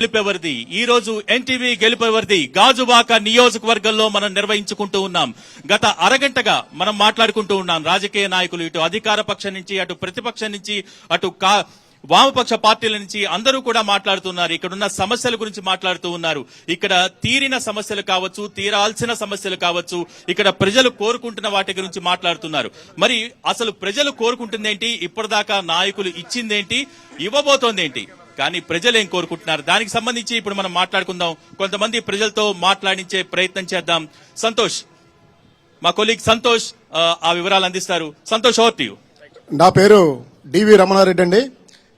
గెలుపెవరిది? ఈ రోజు ఎన్టీవీ గెలుపెవరిది? గాజువాక నియోజకవర్గంలో మనం నిర్వహించుకుంటూ ఉన్నాం. గత అరగంటగా మనం మాట్లాడుకుంటూ ఉన్నాం. రాజకీయ నాయకులు ఇటు అధికార పక్షం నుంచి అటు ప్రతిపక్షం నుంచి అటు కా వామపక్ష పార్టీల నుంచి అందరూ కూడా మాట్లాడుతున్నారు. ఇక్కడ ఉన్న సమస్యల గురించి మాట్లాడుతూ ఉన్నారు. ఇక్కడ తీరిన సమస్యలు కావచ్చు తీరాల్సిన సమస్యలు కావచ్చు ఇక్కడ ప్రజలు కోరుకుంటున్న వాటి గురించి మాట్లాడుతున్నారు. మరి అసలు ప్రజలు కోరుకుంటుందేంటి? ఇప్పటిదాకా నాయకులు ఇచ్చిందేంటి? ఇవ్వబోతోందేంటి? కానీ ప్రజలు ఏం కోరుకుంటున్నారు? దానికి సంబంధించి ఇప్పుడు మనం మాట్లాడుకుందాం. కొంతమంది ప్రజలతో మాట్లాడించే ప్రయత్నం చేద్దాం. సంతోష్ మా కొలీగ్ సంతోష్ ఆ, వివరాలు అందిస్తారు. సంతోష్ ఓవర్ టు యూ నా పేరు డివి రమణారెడ్డి అండి.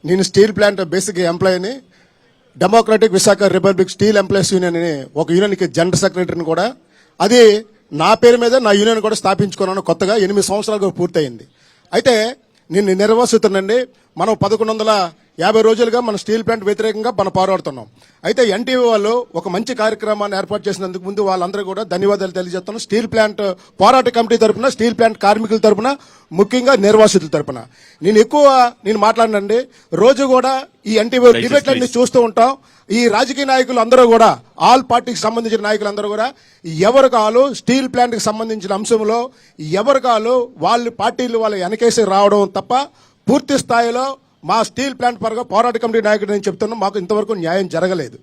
నేను steel plant basic ఎంప్లాయీని. Democratic Visakha republic steel employees union అని ఒక యూనియన్కి జనరల్ సెక్రటరీని కూడా. అది నా పేరు మీద నా యూనియన్ కూడా స్థాపించుకున్నాను కొత్తగా ఎనిమిది సంవత్సరాలు పూర్తయింది. అయితే నేను నిర్వాసితునండి మనం పదకొండు వందల యాభై రోజులుగా మన స్టీల్ ప్లాంట్ వ్యతిరేకంగా మనం పోరాడుతున్నాం. అయితే ఎన్టీవీ వాళ్ళు ఒక మంచి కార్యక్రమాన్ని ఏర్పాటు చేసినందుకు ముందు వాళ్ళందరూ కూడా ధన్యవాదాలు తెలియజేస్తున్నాను స్టీల్ ప్లాంట్ పోరాట కమిటీ తరపున స్టీల్ ప్లాంట్ కార్మికుల తరపున ముఖ్యంగా నిర్వాసితుల తరపున. నేను ఎక్కువ నేను మాట్లాడినండి. రోజు కూడా ఈ ఎన్టీవీ డిబేట్లన్నీ. చూస్తూ ఉంటాం. ఈ రాజకీయ నాయకులు అందరూ కూడా ఆల్ పార్టీకి సంబంధించిన నాయకులు అందరూ కూడా ఎవరు కాలు స్టీల్ ప్లాంట్కి సంబంధించిన అంశంలో ఎవరు కాలు వాళ్ళ పార్టీలు వాళ్ళ వెనకేసి రావడం తప్ప పూర్తి స్థాయిలో మా స్టీల్ ప్లాంట్ పరంగా పోరాట కమిటీ నాయకుడు నేను చెప్తున్నా మాకు ఇంతవరకు న్యాయం జరగలేదు.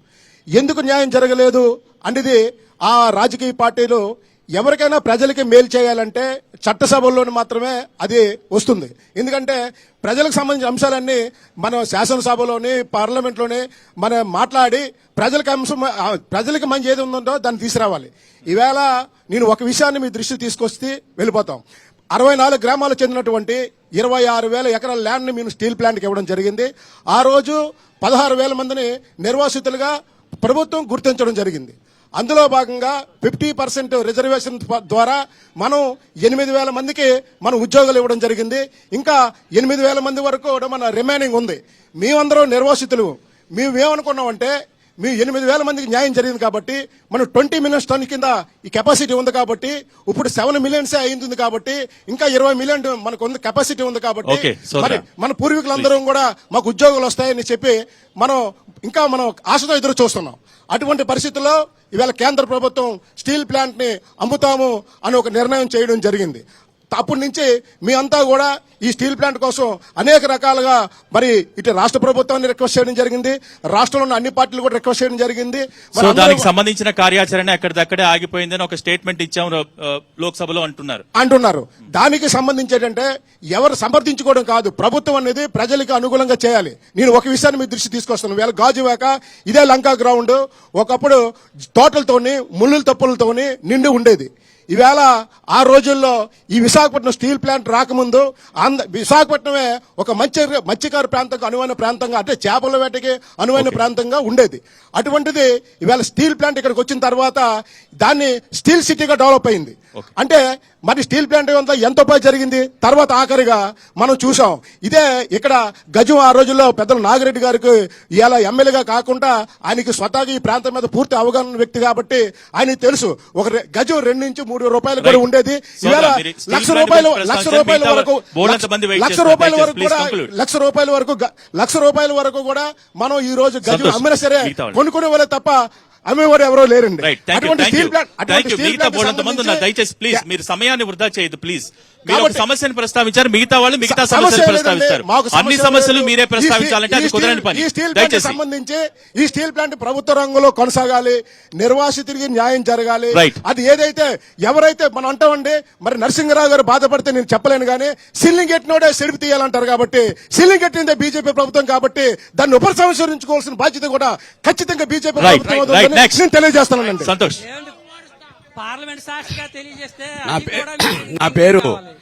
ఎందుకు న్యాయం జరగలేదు? అనేది ఆ రాజకీయ పార్టీలు ఎవరికైనా ప్రజలకి మేలు చేయాలంటే చట్టసభల్లోని మాత్రమే అది వస్తుంది. ఎందుకంటే ప్రజలకు సంబంధించిన అంశాలన్నీ మనం శాసనసభలోని పార్లమెంట్లోని మనం మాట్లాడి ప్రజలకు అంశం ప్రజలకి మంచి ఏది ఉందో దాన్ని తీసుకురావాలి. ఈవేళ నేను ఒక విషయాన్ని మీ దృష్టి తీసుకొస్తే వెళ్ళిపోతాం. అరవై నాలుగు గ్రామాలకు చెందినటువంటి ఇరవై ఆరు వేల ఎకరాల ల్యాండ్ని మేము స్టీల్ ప్లాంట్కి ఇవ్వడం జరిగింది. ఆ రోజు పదహారు వేల మందిని నిర్వాసితులుగా ప్రభుత్వం గుర్తించడం జరిగింది. అందులో భాగంగా ఫిఫ్టీ పర్సెంట్ రిజర్వేషన్ ద్వారా మనం ఎనిమిది వేల మందికి మనం ఉద్యోగాలు ఇవ్వడం జరిగింది. ఇంకా ఎనిమిది వేల మంది వరకు కూడా మన రిమైనింగ్ ఉంది. మేమందరం నిర్వాసితులు. మేమేమనుకున్నామంటే మీ ఎనిమిది వేల మందికి న్యాయం జరిగింది కాబట్టి మనం ట్వంటీ మిలియన్స్ టన్ కింద ఈ కెపాసిటీ ఉంది కాబట్టి ఇప్పుడు సెవెన్ మిలియన్స్ అయింది కాబట్టి ఇంకా ఇరవై మిలియన్ మనకు ఉంది కెపాసిటీ ఉంది కాబట్టి మరి మన పూర్వీకులందరం కూడా మాకు ఉద్యోగాలు వస్తాయని చెప్పి మనం ఇంకా మనం ఆశతో ఎదురు చూస్తున్నాం. అటువంటి పరిస్థితుల్లో ఇవాళ కేంద్ర ప్రభుత్వం స్టీల్ ప్లాంట్ని అమ్ముతాము అని ఒక నిర్ణయం చేయడం జరిగింది. అప్పటి నుంచి మీ అంతా కూడా ఈ స్టీల్ ప్లాంట్ కోసం అనేక రకాలుగా మరి ఇటు రాష్ట్ర ప్రభుత్వాన్ని రిక్వెస్ట్ చేయడం జరిగింది. రాష్ట్రంలో ఉన్న అన్ని పార్టీలు కూడా రిక్వెస్ట్ చేయడం జరిగింది. సో దానికి సంబంధించిన కార్యాచరణ ఎక్కడిదక్కడే ఆగిపోయిందని ఒక స్టేట్మెంట్ ఇచ్చాం లోక్సభలో అంటున్నారు. అంటున్నారు. దానికి సంబంధించి ఏంటంటే ఎవరు సమర్థించుకోవడం కాదు. ప్రభుత్వం అనేది ప్రజలకు అనుకూలంగా చేయాలి. నేను ఒక విషయాన్ని మీ దృష్టి తీసుకొస్తాను. వేళ గాజువాక ఇదే లంకా గ్రౌండ్. ఒకప్పుడు తోటలతోని ముళ్ళుల తప్పులతోని నిండి ఉండేది. ఈవేళ ఆ రోజుల్లో ఈ విశాఖపట్నం స్టీల్ ప్లాంట్ రాకముందు ఆంధ్ర విశాఖపట్నమే ఒక మత్స్య మత్స్యకార ప్రాంతంగా అనువైన ప్రాంతంగా అంటే చేపల వేటకి అనువైన ప్రాంతంగా ఉండేది. అటువంటిది ఈవేళ స్టీల్ ప్లాంట్ ఇక్కడికి వచ్చిన తర్వాత దాన్ని స్టీల్ సిటీగా డెవలప్ అయింది. అంటే మరి స్టీల్ ప్లాంట్ అంతా ఎంత పై జరిగింది తర్వాత ఆఖరిగా మనం చూసాం ఇదే ఇక్కడ గజం ఆ రోజుల్లో పెద్దల నాగిరెడ్డి గారికి ఇలా ఎమ్మెల్యేగా కాకుండా ఆయనకి స్వతహాగా ఈ ప్రాంతం మీద పూర్తి అవగాహన వ్యక్తి కాబట్టి ఆయనకి తెలుసు ఒక గజం రెండు నుంచి మూడు రూపాయలు కూడా. ఉండేది ఇవాళ లక్ష రూపాయలు లక్ష. రూపాయల వరకు లక్ష-. రూపాయల వరకు కూడా. లక్ష రూపాయల వరకు లక్ష రూపాయల వరకు కూడా మనం ఈ రోజు గజం. అమ్మినా సరే. కొనుక్కునే వాళ్ళే తప్ప అమ్మేవారు ఎవరో లేరండి. దయచేసి ప్లీజ్ మీరు సమయాన్ని వృధా చేయదు ప్లీజ్ మీరు ఒక సమస్యను ప్రస్తావించారు మిగతా వాళ్ళు మిగతా సమస్య సమస్యలు. ప్రస్తావిస్తారు. అన్ని సమస్య సమస్యలు. మీరే ఈ ప్రస్తావించాలంటే స్టీల్- అది కుదరని పని. దయచేసి. సంబంధించి ఈ స్టీల్ ప్లాంట్ ప్రభుత్వ రంగంలో కొనసాగాలి నిర్వాసితుడికి న్యాయం జరగాలి. అది ఏదైతే ఎవరైతే మనం అంటామండి మరి నరసింహరావు గారు బాధపడితే నేను చెప్పలేను కానీ సిల్లింగ్ ఎట్టినోడే సెడిపి తీయాలంటారు కాబట్టి సిల్లింగ్ ఎట్టిందే బీజేపీ ప్రభుత్వం కాబట్టి దాన్ని ఉపసంహరించుకోవాల్సిన బాధ్యత కూడా ఖచ్చితంగా బీజేపీ ప్రభుత్వం నేను తెలియజేస్తానండి సంతోష్? పార్లమెంట్ సాక్షిగా తెలియజేస్తే నా పేరు.